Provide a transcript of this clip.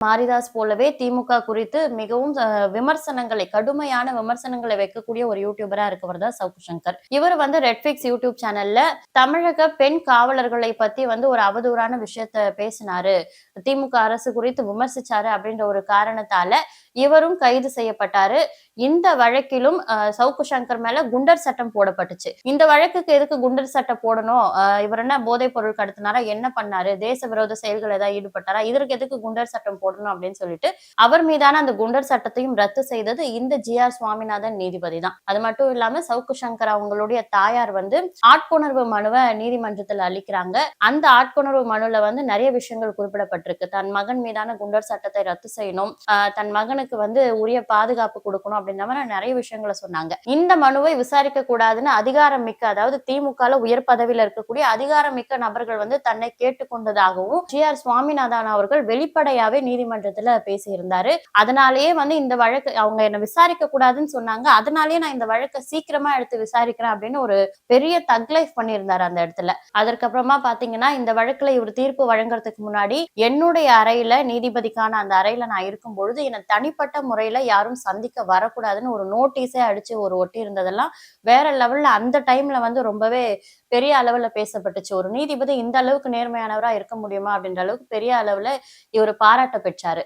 மாரிதாஸ் போலவே திமுக குறித்து மிகவும் அஹ், விமர்சனங்களை கடுமையான விமர்சனங்களை வைக்கக்கூடிய ஒரு யூடியூபரா இருக்கவர் தான் சவுக்கு சங்கர். இவர் வந்து ரெட்ஃபிக்ஸ் யூடியூப் சேனல்ல தமிழக பெண் காவலர்களை பத்தி வந்து ஒரு அவதூறான விஷயத்த பேசினாரு. திமுக அரசு குறித்து விமர்சிச்சாரு அப்படின்ற ஒரு காரணத்தால இவரும் கைது செய்யப்பட்டாரு. இந்த வழக்கிலும் சவுக்கு சங்கர் மேல குண்டர் சட்டம் போடப்பட்டுச்சு. இந்த வழக்குக்கு எதுக்கு குண்டர் சட்டம் போடணும்? இவர் என்ன போதைப் பொருள் கடத்தினாரா? என்ன பண்ணாரு? தேச விரோத செயல்கள் ஏதாவது ஈடுபட்டாரா? இதற்கு எதுக்கு குண்டர் சட்டம் போடணும் அப்படின்னு சொல்லிட்டு அவர் மீதான அந்த குண்டர் சட்டத்தையும் ரத்து செய்தது இந்த ஜி ஆர் சுவாமிநாதன் நீதிபதி தான். அது மட்டும் இல்லாம சவுக்கு சங்கர் அவங்களுடைய தாயார் வந்து ஆட்கொணர்வு மனுவை நீதிமன்றத்தில் அளிக்கிறாங்க. அந்த ஆட்கொணர்வு மனுல வந்து நிறைய விஷயங்கள் குறிப்பிடப்பட்டிருக்கு. தன் மகன் மீதான குண்டர் சட்டத்தை ரத்து செய்யணும். தன் தன் மகனுக்கு வந்து உரிய பாதுகாப்பு கொடுக்கணும் அப்படின்ற மாதிரி நிறைய விஷயங்களை சொன்னாங்க. இந்த மனுவை விசாரிக்க கூடாதுன்னு அதிகாரம் மிக்க அதாவது திமுகல உயர் பதவியில இருக்கக்கூடிய அதிகாரம் மிக்க நபர்கள் வந்து தன்னை கேட்டுக்கொண்டதாகவும் ஜி ஆர் சுவாமிநாதன் அவர்கள் வெளிப்படையாவே நீதிமன்றத்துல பேசியிருந்தாரு. அதனாலேயே வந்து இந்த வழக்கு அவங்க என்ன விசாரிக்க கூடாதுன்னு சொன்னாங்க. அதனாலேயே நான் இந்த வழக்கை சீக்கிரமா எடுத்து விசாரிக்கிறேன் அப்படின்னு ஒரு பெரிய தக் லைஃப் பண்ணியிருந்தாரு அந்த இடத்துல. அதற்கப்புறமா பாத்தீங்கன்னா இந்த வழக்குல இவர் தீர்ப்பு வழங்குறதுக்கு முன்னாடி என்னுடைய அறையில நீதிபதிக்கான அந்த அறையில நான் இருக்கும் பொழுது என்னை தனிப்பட்ட முறையில யாரும் சந்திக்க வரக்கூடாதுன்னு ஒரு நோட்டீஸே அடிச்சு ஒரு ஒட்டி இருந்ததெல்லாம் வேற லெவல்ல அந்த டைம்ல வந்து ரொம்பவே பெரிய அளவுல பேசப்பட்டுச்சு. ஒரு நீதிபதி இந்த அளவுக்கு நேர்மையானவரா இருக்க முடியுமா அப்படின்ற அளவுக்கு பெரிய அளவுல இவர் பாராட்ட பெற்றாரு.